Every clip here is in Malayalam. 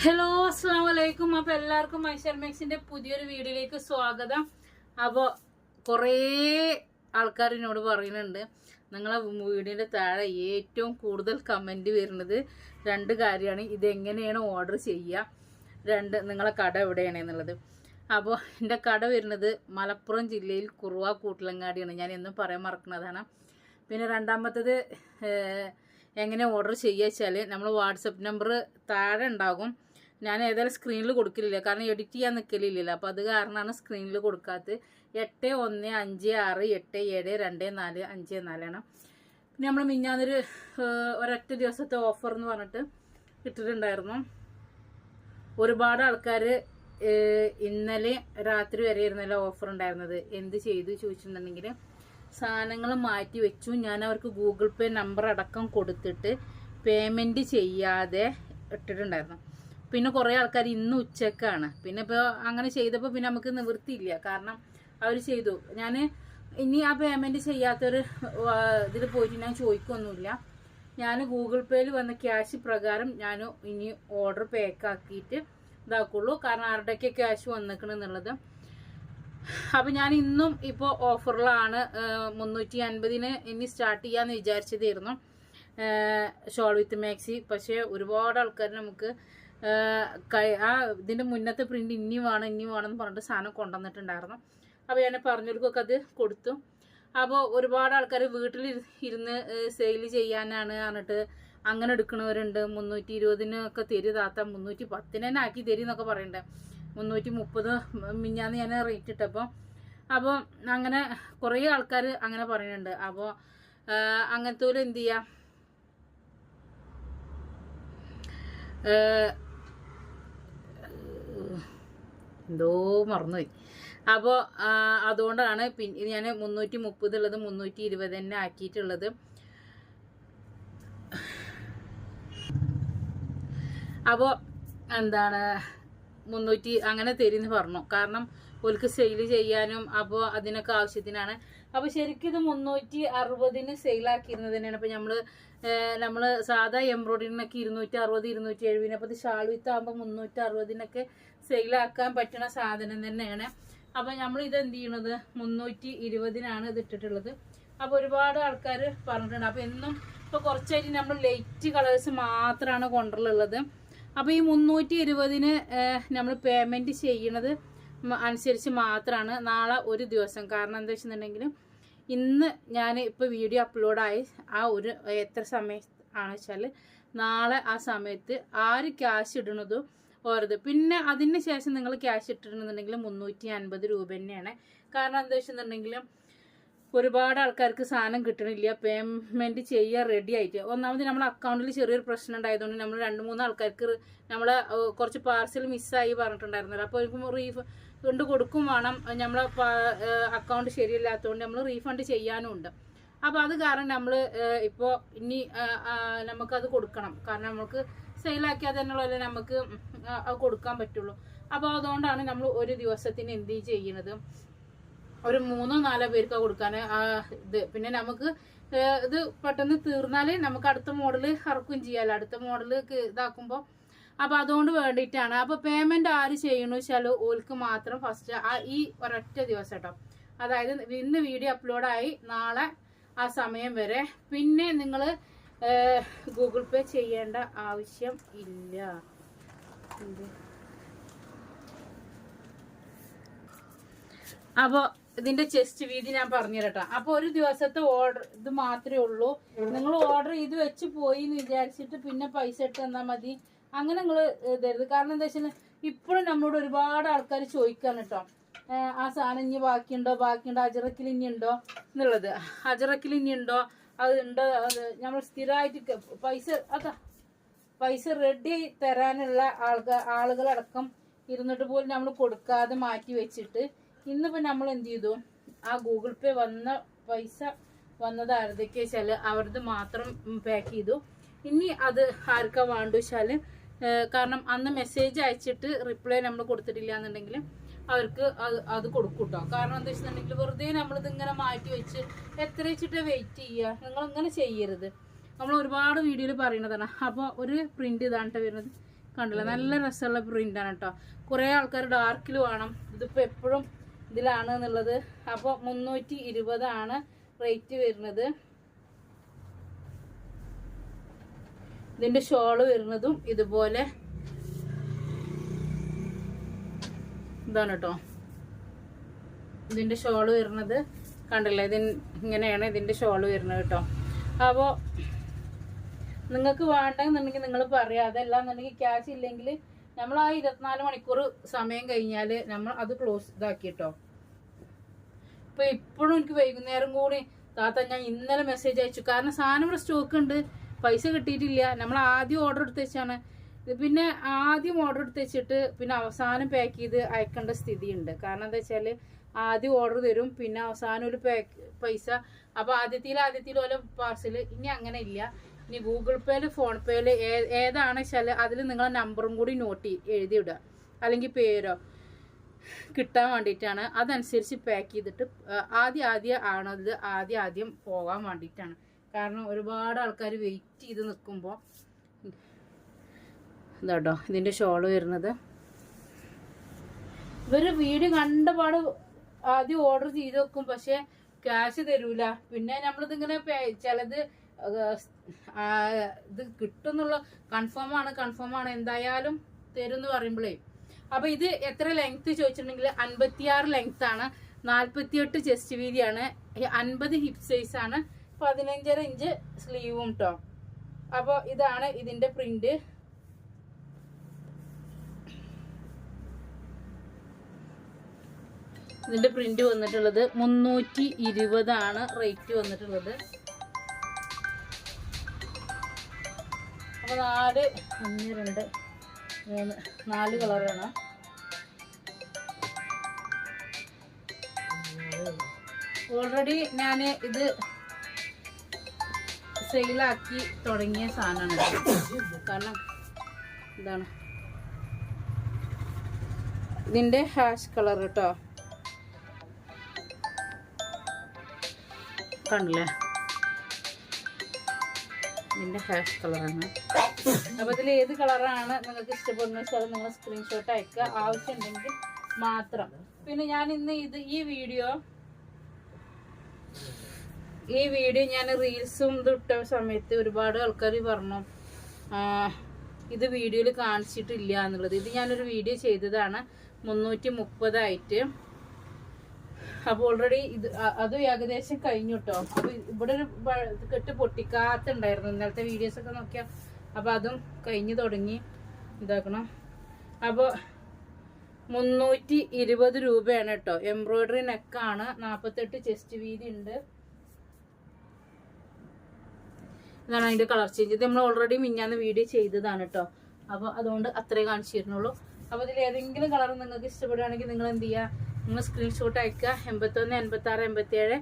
ഹലോ അസ്സാം വലൈക്കും അപ്പൊ എല്ലാവർക്കും മൈഷർ മെക്സിന്റെ പുതിയൊരു വീഡിയോയിലേക്ക് സ്വാഗതം. അപ്പോൾ കുറേ ആൾക്കാർ എന്നോട് പറയുന്നുണ്ട്. നിങ്ങളെ വീടിന്റെ താഴെ ഏറ്റവും കൂടുതൽ കമന്റ് വരുന്നത് രണ്ട് കാര്യമാണ്. ഇതെങ്ങനെയാണ് ഓർഡർ ചെയ്യുക? രണ്ട് നിങ്ങളെ കട എവിടെയാണ് എന്നുള്ളത്. അപ്പോൾ എന്റെ കട വരുന്നത് മലപ്പുറം ജില്ലയിൽ കുറുവ കൂട്ടിലങ്ങാടിയാണ്. ഞാൻ എന്നും പറയാൻ മറക്കുന്നതാണ്. പിന്നെ രണ്ടാമത്തത് എങ്ങനെ ഓർഡർ ചെയ്യുക വെച്ചാൽ നമ്മൾ വാട്സപ്പ് നമ്പർ താഴെ ഉണ്ടാകും. ഞാൻ ഏതായാലും സ്ക്രീനിൽ കൊടുക്കില്ല കാരണം എഡിറ്റ് ചെയ്യാൻ നിൽക്കലില്ലല്ലോ അപ്പോൾ അത് കാരണമാണ് സ്ക്രീനിൽ കൊടുക്കാത്തത്. എട്ട് ഒന്ന് അഞ്ച് ആറ് എട്ട് ഏഴ് രണ്ട് നാല് അഞ്ച് നാലാണ് പിന്നെ നമ്മൾ മിഞ്ഞാന്നൊരു ഒരൊറ്റ ദിവസത്തെ ഓഫർ എന്ന് പറഞ്ഞിട്ട് ഇട്ടിട്ടുണ്ടായിരുന്നു. ഒരുപാട് ആൾക്കാർ ഇന്നലെ രാത്രി വരെ ഇരുന്നല്ലോ ഓഫർ ഉണ്ടായിരുന്നത്. എന്ത് ചെയ്തു ചോദിച്ചിട്ടുണ്ടെങ്കിൽ സാധനങ്ങൾ മാറ്റി വെച്ചു. ഞാൻ അവർക്ക് ഗൂഗിൾ പേ നമ്പർ അടക്കം കൊടുത്തിട്ട് പേയ്മെന്റ് ചെയ്യാതെ ഇട്ടിട്ടുണ്ടായിരുന്നു. പിന്നെ കുറേ ആൾക്കാർ ഇന്ന് ഉച്ചക്കാണ്. പിന്നെ ഇപ്പോൾ അങ്ങനെ ചെയ്തപ്പോൾ പിന്നെ നമുക്ക് നിവൃത്തിയില്ല. കാരണം അവർ ചെയ്തു. ഞാൻ ഇനി ആ പേയ്മെന്റ് ചെയ്യാത്തൊരു ഇതിൽ പോയിട്ട് ഞാൻ ചോദിക്കൊന്നുമില്ല. ഞാൻ ഗൂഗിൾ പേയിൽ വന്ന ക്യാഷ് പ്രകാരം ഞാൻ ഇനി ഓർഡർ പേക്കാക്കിയിട്ട് ഇതാക്കുള്ളൂ. കാരണം ആരുടെയൊക്കെ ക്യാഷ് വന്നിക്കണെന്നുള്ളത് അപ്പൊ ഞാൻ ഇന്നും ഇപ്പോൾ ഓഫറിലാണ് മുന്നൂറ്റി അൻപതിന് ഇനി സ്റ്റാർട്ട് ചെയ്യാന്ന് വിചാരിച്ചതായിരുന്നു. Shawl with maxi. പക്ഷേ ഒരുപാട് ആൾക്കാർ നമുക്ക് ആ, ഇതിന്റെ മുന്നത്തെ പ്രിന്റ് ഇനി വേണം ഇനി വേണം എന്ന് പറഞ്ഞിട്ട് സാധനം കൊണ്ടുവന്നിട്ടുണ്ടായിരുന്നു. അപ്പോൾ ഞാൻ പറഞ്ഞവർക്കൊക്കെ അത് കൊടുത്തു. അപ്പോൾ ഒരുപാട് ആൾക്കാർ വീട്ടിൽ ഇരുന്ന് സെയിൽ ചെയ്യാനാണ് പറഞ്ഞിട്ട് അങ്ങനെ എടുക്കണവരുണ്ട്. മുന്നൂറ്റി ഇരുപതിനൊക്കെ തരി താത്ത മുന്നൂറ്റി പത്തിന് തന്നെ ആക്കി തരി എന്നൊക്കെ പറയുന്നുണ്ട് മുന്നൂറ്റി മുപ്പത് മിഞ്ഞാന്ന് ഞാൻ റേറ്റ് ഇട്ടപ്പോൾ അപ്പോൾ അങ്ങനെ കുറേ ആൾക്കാർ അങ്ങനെ പറയുന്നുണ്ട് അപ്പോൾ അങ്ങനത്തെ ഒരു എന്ത് ചെയ്യാം? എന്തോ മറന്നുപോയി. അപ്പോൾ അതുകൊണ്ടാണ് പിന്നെ ഞാൻ മുന്നൂറ്റി മുപ്പത് ഉള്ളത് മുന്നൂറ്റി ഇരുപത് തന്നെ ആക്കിയിട്ടുള്ളത്. അപ്പോൾ എന്താണ്? മുന്നൂറ്റി അങ്ങനെ തരുമെന്ന് പറഞ്ഞു. കാരണം ഓൽക്ക് സെയിൽ ചെയ്യാനും അപ്പോൾ അതിനൊക്കെ ആവശ്യത്തിനാണ്. അപ്പോൾ ശരിക്കും ഇത് മുന്നൂറ്റി അറുപതിന് സെയിലാക്കിയിരുന്നത് തന്നെയാണ്. അപ്പോൾ നമ്മൾ നമ്മൾ സാധാ എംബ്രോയിഡറിനൊക്കെ ഇരുന്നൂറ്റി അറുപത് ഇരുന്നൂറ്റി എഴുപതിന് അപ്പോൾ ഇത് ഷാൾ വിത്ത് ആകുമ്പോൾ മുന്നൂറ്റി അറുപതിനൊക്കെ സെയിലാക്കാൻ പറ്റുന്ന സാധനം തന്നെയാണ്. അപ്പോൾ നമ്മൾ ഇത് എന്ത് ചെയ്യണത്? മുന്നൂറ്റി ഇരുപതിനാണ് ഇത് ഇട്ടിട്ടുള്ളത്. അപ്പോൾ ഒരുപാട് ആൾക്കാർ പറഞ്ഞിട്ടുണ്ട്. അപ്പോൾ എന്നും ഇപ്പോൾ കുറച്ചായിട്ട് നമ്മൾ ലൈറ്റ് കളേഴ്സ് മാത്രമാണ് കൊണ്ടുള്ളത്. അപ്പോൾ ഈ മുന്നൂറ്റി ഇരുപതിന് നമ്മൾ പേയ്മെന്റ് ചെയ്യണത് അനുസരിച്ച് മാത്രമാണ് നാളെ ഒരു ദിവസം. കാരണം എന്താ വെച്ചിട്ടുണ്ടെങ്കിൽ ഇന്ന് ഞാൻ ഇപ്പോൾ വീഡിയോ അപ്ലോഡായി ആ ഒരു എത്ര സമയം വെച്ചാൽ നാളെ ആ സമയത്ത് ആര് ക്യാഷ് ഇടണതും ഓരത്. പിന്നെ അതിന് ശേഷം നിങ്ങൾ ക്യാഷ് ഇട്ടിട്ടുണ്ടെന്നുണ്ടെങ്കിൽ മുന്നൂറ്റി അൻപത് രൂപ തന്നെയാണ്. കാരണം എന്താ വെച്ചിട്ടുണ്ടെങ്കിൽ ഒരുപാട് ആൾക്കാർക്ക് സാധനം കിട്ടണില്ല. പേയ്മെന്റ് ചെയ്യാൻ റെഡി ആയിട്ട്. ഒന്നാമത് നമ്മുടെ അക്കൗണ്ടിൽ ചെറിയൊരു പ്രശ്നം ഉണ്ടായതുകൊണ്ട് നമ്മൾ രണ്ട് മൂന്ന് ആൾക്കാർക്ക് നമ്മളെ കുറച്ച് പാർസൽ മിസ്സായി പറഞ്ഞിട്ടുണ്ടായിരുന്നല്ലോ. അപ്പോൾ എനിക്ക് റീഫണ്ട് കൊടുക്കും വേണം. നമ്മളെ അക്കൗണ്ട് ശരിയല്ലാത്തതുകൊണ്ട് നമ്മൾ റീഫണ്ട് ചെയ്യാനും ഉണ്ട് അപ്പോൾ അത് കാരണം നമ്മൾ ഇപ്പോൾ ഇനി നമുക്കത് കൊടുക്കണം. കാരണം നമുക്ക് സെയിലാക്കിയാൽ തന്നെയുള്ള നമുക്ക് കൊടുക്കാൻ പറ്റുള്ളൂ. അപ്പോൾ അതുകൊണ്ടാണ് നമ്മൾ ഒരു ദിവസത്തിന് എന്ത് ചെയ്യുന്നത് ഒരു മൂന്നോ നാലോ പേർക്ക് കൊടുക്കാൻ ഇത്. പിന്നെ നമുക്ക് ഇത് പെട്ടെന്ന് തീർന്നാലേ നമുക്ക് അടുത്ത മോഡൽ ഇറക്കുകയും ചെയ്യാലോ. അടുത്ത മോഡൽ ഇതാക്കുമ്പോൾ അപ്പൊ അതുകൊണ്ട് വേണ്ടിയിട്ടാണ്. അപ്പോൾ പേയ്മെന്റ് ആര് ചെയ്യണു വെച്ചാൽ ഓൽക്ക് മാത്രം ഫസ്റ്റ് ആ ഈ ഒരൊറ്റ ദിവസം കേട്ടോ അതായത് ഇന്ന് വീഡിയോ അപ്ലോഡായി നാളെ ആ സമയം വരെ. പിന്നെ നിങ്ങൾ ഗൂഗിൾ പേ ചെയ്യേണ്ട ആവശ്യം ഇല്ല? അപ്പോൾ ഇതിന്റെ ചെസ്റ്റ് വീതി ഞാൻ പറഞ്ഞു തരട്ടെ അപ്പൊ ഒരു ദിവസത്തെ ഓർഡർ ഇത് മാത്രമേ ഉള്ളൂ. നിങ്ങൾ ഓർഡർ ചെയ്ത് വെച്ച് പോയി എന്ന് വിചാരിച്ചിട്ട് പിന്നെ പൈസ ഇട്ട് തന്നാൽ മതി. അങ്ങനെ നിങ്ങൾ തരുത് കാരണം എന്താ വെച്ചാൽ ഇപ്പോഴും നമ്മളോട് ഒരുപാട് ആൾക്കാർ ചോദിക്കാണ് കേട്ടോ. ആ സാധനം ഇനി ബാക്കിയുണ്ടോ? ബാക്കിയുണ്ടോ? അജറക്കിൽ ഇനി ഉണ്ടോ? എന്നുള്ളത്. അജറക്കിൽ ഇനി ഉണ്ടോ? അത് ഉണ്ടോ? നമ്മൾ സ്ഥിരമായിട്ട് പൈസ അതാ പൈസ റെഡി തരാനുള്ള ആൾക്കാർ ആളുകളടക്കം ഇരുന്നിട്ട് പോലും നമ്മൾ കൊടുക്കാതെ മാറ്റി വെച്ചിട്ട് ഇന്നിപ്പോ നമ്മൾ എന്ത് ചെയ്തു? ആ ഗൂഗിൾ പേ വന്ന പൈസ വന്നത് ആരുതൊക്കെ വെച്ചാൽ അവരത് മാത്രം പാക്ക് ചെയ്തു. ഇനി അത് ആർക്കാ വേണ്ട വെച്ചാൽ കാരണം അന്ന് മെസ്സേജ് അയച്ചിട്ട് റിപ്ലൈ നമ്മൾ കൊടുത്തിട്ടില്ല എന്നുണ്ടെങ്കിൽ അവർക്ക് അത് അത് കൊടുക്കും കേട്ടോ കാരണം എന്താ വെച്ചിട്ടുണ്ടെങ്കിൽ വെറുതെ നമ്മളിത് ഇങ്ങനെ മാറ്റി വെച്ച് എത്ര വെച്ചിട്ട് വെയിറ്റ് ചെയ്യുക നിങ്ങൾ ഇങ്ങനെ ചെയ്യരുത്. നമ്മൾ ഒരുപാട് വീഡിയോയിൽ പറയുന്നതാണ്. അപ്പോൾ ഒരു പ്രിന്റ് ഇതാണ് വരുന്നത്. കണ്ടില്ല? നല്ല രസമുള്ള പ്രിന്റാണ് കേട്ടോ കുറേ ആൾക്കാർ ഡാർക്കിൽ വേണം. ഇതിപ്പോൾ എപ്പോഴും ഇതിലാണ് എന്നുള്ളത്. അപ്പോൾ മുന്നൂറ്റി ഇരുപതാണ് റേറ്റ് വരുന്നത്. ഇതിന്റെ ഷോൾ വരുന്നതും ഇതുപോലെ. ഇതാണ് കേട്ടോ ഇതിന്റെ ഷോൾ വരുന്നത്. കണ്ടില്ലേ? ഇതിൻ ഇങ്ങനെയാണ് ഇതിന്റെ ഷോൾ വരുന്നത് കേട്ടോ അപ്പോൾ നിങ്ങൾക്ക് വേണ്ടെന്നുണ്ടെങ്കിൽ നിങ്ങൾ പറയാം. അതല്ല എന്നുണ്ടെങ്കിൽ ക്യാഷ് ഇല്ലെങ്കിൽ നമ്മൾ ആ ഇരുപത്തിനാല് മണിക്കൂർ സമയം കഴിഞ്ഞാൽ നമ്മൾ അത് ക്ലോസ് ഇതാക്കി കേട്ടോ ഇപ്പൊ ഇപ്പോഴും എനിക്ക് വൈകുന്നേരം കൂടി താത്ത ഞാൻ ഇന്നലെ മെസ്സേജ് അയച്ചു. കാരണം സാധനം ഇവിടെ സ്റ്റോക്ക് ഉണ്ട്. പൈസ കിട്ടിയിട്ടില്ല. നമ്മൾ ആദ്യം ഓർഡർ എടുത്ത് വെച്ചാണ്. പിന്നെ ആദ്യം ഓർഡർ എടുത്ത് വെച്ചിട്ട് പിന്നെ അവസാനം പാക്ക് ചെയ്ത് അയക്കേണ്ട സ്ഥിതിയുണ്ട്. കാരണം എന്താ വെച്ചാൽ ആദ്യം ഓർഡർ തരും. പിന്നെ അവസാനം ഒരു പാക്ക് പൈസ. അപ്പോൾ ആദ്യത്തിൽ ആദ്യത്തിൽ ഓരോ പാർസൽ ഇനി അങ്ങനെ ഇല്ല. ഇനി ഗൂഗിൾ പേയിൽ ഫോൺ പേയിൽ ഏതാണ് വെച്ചാൽ അതിൽ നിങ്ങളെ നമ്പറും കൂടി നോട്ട് എഴുതി ഇടുക അല്ലെങ്കിൽ പേരോ കിട്ടാൻ വേണ്ടിയിട്ടാണ്. അതനുസരിച്ച് പാക്ക് ചെയ്തിട്ട് ആദ്യം ആദ്യം ആണത് ആദ്യം ആദ്യം പോകാൻ വേണ്ടിയിട്ടാണ്. കാരണം ഒരുപാട് ആൾക്കാർ വെയിറ്റ് ചെയ്ത് നിൽക്കുമ്പോൾ ഇതാട്ടോ ഇതിന്റെ ഷോൾ വരുന്നത്. ഇവർ വീട് കണ്ടപാട് ആദ്യം ഓർഡർ ചെയ്ത് വെക്കും പക്ഷെ ക്യാഷ് തരൂല. പിന്നെ നമ്മളിതിങ്ങനെ ചിലത് ഇത് കിട്ടുന്നുള്ള കൺഫേം ആണ് കൺഫേം ആണ്. എന്തായാലും തരും എന്ന് പറയുമ്പോഴേ അപ്പൊ ഇത് എത്ര ലെങ്ത് ചോദിച്ചിട്ടുണ്ടെങ്കിൽ അൻപത്തിയാറ് ലെങ്ത് ആണ്. നാൽപ്പത്തിയെട്ട് ചെസ്റ്റ് വീതിയാണ് അൻപത് ഹിപ്പ് സൈസ് ആണ്. പതിനഞ്ചര ഇഞ്ച് സ്ലീവും കേട്ടോ അപ്പോൾ ഇതാണ് ഇതിന്റെ പ്രിന്റ് ഇതിന്റെ പ്രിന്റ് വന്നിട്ടുള്ളത് മുന്നൂറ്റി ഇരുപതാണ് റേറ്റ് വന്നിട്ടുള്ളത്. അപ്പൊ നാല് ഒന്ന് രണ്ട് മൂന്ന് നാല് കളറാണ് ഓൾറെഡി ഞാൻ ഇത് സെയിലാക്കി തുടങ്ങിയ സാധനമാണ് കാരണം ഇതാണ്. ഇതിന്റെ ഹാഷ് കളർ കേട്ടോ. കണ്ടില്ലേ? ഇതിന്റെ ഹാഷ് കളറാണ് അപ്പൊ ഇതിൽ ഏത് കളറാണ് നിങ്ങൾക്ക് ഇഷ്ടപ്പെടുന്ന വെച്ചാൽ നിങ്ങൾ സ്ക്രീൻഷോട്ട് അയക്കുക. ആവശ്യമുണ്ടെങ്കിൽ മാത്രം. പിന്നെ ഞാൻ ഇന്ന് ഇത് ഈ വീഡിയോ ഈ വീഡിയോ ഞാൻ റീൽസും ഇട്ട സമയത്ത് ഒരുപാട് ആൾക്കാർ പറഞ്ഞു ഇത് വീഡിയോയിൽ കാണിച്ചിട്ടില്ല എന്നുള്ളത്. ഇത് ഞാനൊരു വീഡിയോ ചെയ്തതാണ്. മുന്നൂറ്റി മുപ്പതായിട്ട് അപ്പോൾ ഓൾറെഡി ഇത് അത് ഏകദേശം കഴിഞ്ഞു കേട്ടോ അപ്പൊ ഇവിടെ ഒരു കെട്ട് പൊട്ടിക്കാത്തുണ്ടായിരുന്നു. ഇന്നലത്തെ വീഡിയോസ് ഒക്കെ നോക്കിയാൽ അപ്പൊ അതും കഴിഞ്ഞ് തുടങ്ങി. ഇതാക്കണം അപ്പോൾ മുന്നൂറ്റി ഇരുപത് രൂപയാണ് കേട്ടോ. എംബ്രോയിഡറി നെക്കാണ് നാൽപ്പത്തെട്ട് ചെസ്റ്റ് വീതി ഉണ്ട്. ഇതാണ് അതിന്റെ കളർ ചേഞ്ച് ഇത് നമ്മൾ ഓൾറെഡി മിഞ്ഞാന്ന് വീഡിയോ ചെയ്തതാണ് കേട്ടോ. അപ്പോൾ അതുകൊണ്ട് അത്രേ കാണിച്ചിരുന്നുള്ളൂ. അപ്പോൾ ഇതിൽ ഏതെങ്കിലും കളർ നിങ്ങൾക്ക് ഇഷ്ടപ്പെടുകയാണെങ്കിൽ നിങ്ങൾ എന്ത് ചെയ്യുക നിങ്ങൾ സ്ക്രീൻഷോട്ട് അയക്കുക. എൺപത്തൊന്ന് എൺപത്തി ആറ് എൺപത്തി ഏഴ്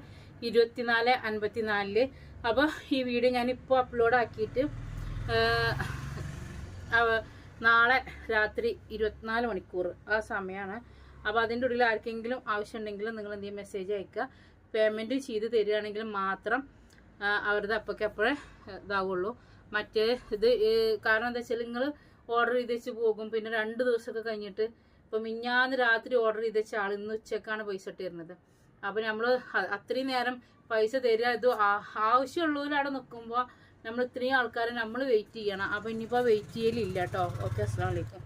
ഇരുപത്തിനാല് അൻപത്തിനാലിൽ. അപ്പോൾ ഈ വീഡിയോ ഞാനിപ്പോൾ അപ്ലോഡ് ആക്കിയിട്ട് നാളെ രാത്രി ഇരുപത്തിനാല് മണിക്കൂർ ആ സമയമാണ് അപ്പോൾ അതിന്റെ ഉള്ളിൽ ആർക്കെങ്കിലും ആവശ്യം ആവശ്യമുണ്ടെങ്കിൽ നിങ്ങൾ എന്ത് ചെയ്യും മെസ്സേജ് അയക്കുക. പേയ്മെന്റ് ചെയ്ത് തരികയാണെങ്കിൽ മാത്രം അവരുടെ അപ്പൊക്കെ അപ്പോഴേ ഇതാവുള്ളൂ. മറ്റേ ഇത് കാരണം എന്താ വെച്ചാൽ നിങ്ങൾ ഓർഡർ ചെയ്ത് വെച്ച് പോകും. പിന്നെ രണ്ട് ദിവസമൊക്കെ കഴിഞ്ഞിട്ട് ഇപ്പം മിഞ്ഞാന്ന് രാത്രി ഓർഡർ ചെയ്ത് വെച്ച ആൾ ഇന്ന് ഉച്ചക്കാണ് പൈസ ഇട്ട് തരുന്നത് അപ്പം നമ്മൾ അത്രയും നേരം പൈസ തരിക ഇത് ആവശ്യമുള്ളവരവിടെ നിൽക്കുമ്പോൾ നമ്മൾ ഇത്രയും ആൾക്കാരെ നമ്മൾ വെയിറ്റ് ചെയ്യണം. അപ്പം ഇനിയിപ്പോൾ വെയിറ്റ് ചെയ്യലില്ല കേട്ടോ ഓക്കെ അസ്സാം വലൈക്കും